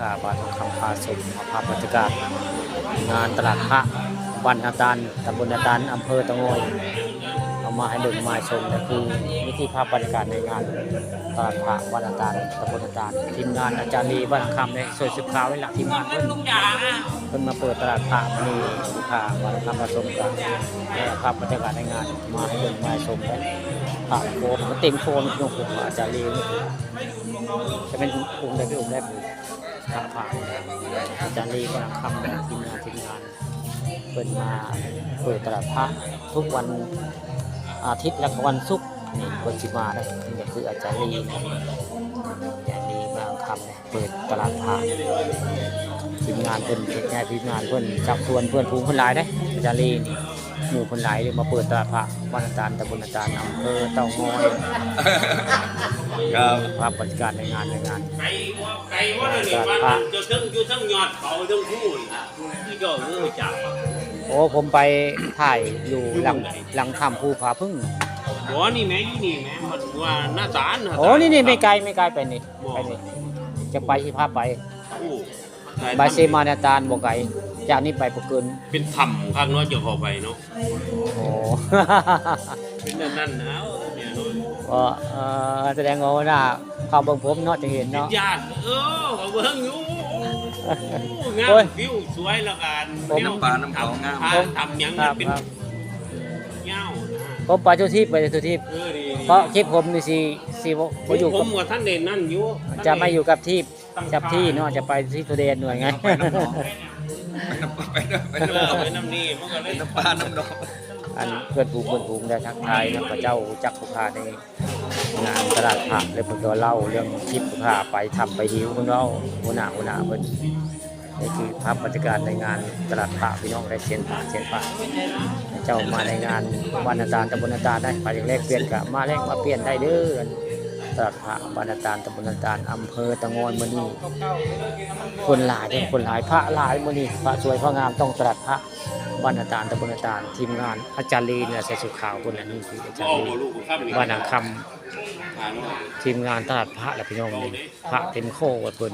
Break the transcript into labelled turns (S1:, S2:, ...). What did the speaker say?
S1: กาบาทองคำพาสมภาพบรรยากาศงานตลาดพระบ้านนาตาลตำบลนาตาลอำเภอตะโงอยเอามาให้เบิ่งมาชมก็คือวิธีภาพบรรยากาศในงานตลาดพระบ้านนาตาลตำบลนาตาลทีมงานอาจารย์ลีบ้านทองคำในสวยสุดขาวไว้หลักทีมงานเพิ่นเพิ่นมาเปิดตลาดพระมีลูกค้าบ้านทองคำผสมกันภาพบรรยากาศในงานมาให้เบิ่งมาชมได้พระโฟมเต็มโฟมยกผมอาจารย์ลีจะเป็นกลุ่มได้พี่อุ้มได้ผู้ ทางผ่านอาจารย์ลีกำลังทำงานทีมงานทีมงานเปิดมาเปิดตลาดพระทุกวันอาทิตย์และวันศุกร์นี่คนจิมาได้นี่คืออาจารย์ลีอาจารย์ลีบางคำเนี่ยเปิดตลาดพระทีมงานเพิ่นเฮ็ดงานทีมงานเพิ่นจับชวนเพื่อนภูมิเพิ่นหลายได้อาจารย์ลีนี่ หมู่เพิ่นหลายเลยมาเปิดตลาดพระวันอาจารย์ตำบลอาจารย์อำเภอเต่างอย
S2: ครับ
S1: ภาพบรรยากาศในงานในงาน
S3: ไก่ว่าไก่ว่าเลยนี่มันจะทั้งอยู่ทั้งยอดเขาทั้งคู่ที่เจ้าเออจับ
S1: โอ้ผมไปถ่ายอยู่หลังหลังถ้ำภูผาพึ่ง
S3: บ่นี่แม่ยู่นี่แม่มันว่าหน้าตาล
S1: โอ้นี่นี่ไม่ไกลไม่ไกลไปนี่ไปนี่จะไปที่ภาพไป บาเซมานาตานบ่ไกลจากนี้ไปบ่เกิน
S3: เป็นถ้ำข้างน้อยจะเข้าไปเนาะ
S1: โอ้
S3: เป็นนั่นนั่นนะเนี่ยเนาะ
S1: ก็เอ่อแสดงว่าหน้าเข้าเบิ่งผมเนาะจะเห็น
S3: เป็น
S1: เนาะ
S3: ญาติเออเขาเบิ่งอยู่งา
S1: โอ้ย
S3: มวิวสวยละกัน
S1: ผม
S2: น้ำปลาน้ำเขางาม
S3: ทำทำหยัง
S1: ค
S3: มั
S1: รั
S3: น
S1: บ
S3: เป็น
S1: ครับ
S3: เงา
S1: ผมไปทุกที่ไปทุกที่
S3: เออดี
S1: เพราะคลิปผมนี่สิสิบ่บ่อยู่
S3: ผ
S1: กับ
S3: มกับท่านเด่นนั่นอยู่
S1: จะไม่อยู่กับที่ จับที่เนาะจะไปที่ทุเรียนหน่วยไง
S2: ไปน้ำหนองไปน้ำไป
S3: เอ
S2: น้ำหน
S3: อ
S2: อง
S3: ไปน้ำนี่มันก็เลย
S2: น้ำปลาน้ำหนอง
S1: อันเพื่อนผูกเพื่อนผูกได้ทักทายนะพระเจ้าจักรพาในงานตลาดผักเลยเพิ่นก็เล่าเรื่องคลิปพาไปทำไปหิวเพิ่นเล่าหัวหน้าหัวหน้าเพิ่นนี่คือภาพบรรยากาศในงานตลาดผักพี่น้องได้เชียนผักเชียนผักเจ้ามาในงานวันอาจารย์ตำบลอาจารย์ได้ไปอย่างแรกเปลี่ยนกะมาแรกมาเปลี่ยนได้เด้อ ตลาดผักวันอาจารตำบลตาจารย์อำเภอตะงอนมือนี่คนหลายเป็นคนหลายพระหลายมือนี่พระสวยพระงามต้องตลาดพระบรรดาจารตำบลตาจารย์ทีมงานอาจารย์ลีเนี่ยใส่สุขาวคนละนี่คืออาจารย์ลีว่านางคำทีมงานตลาดพระและพี่น้องนี่พระเต็มโควัดเพิ่น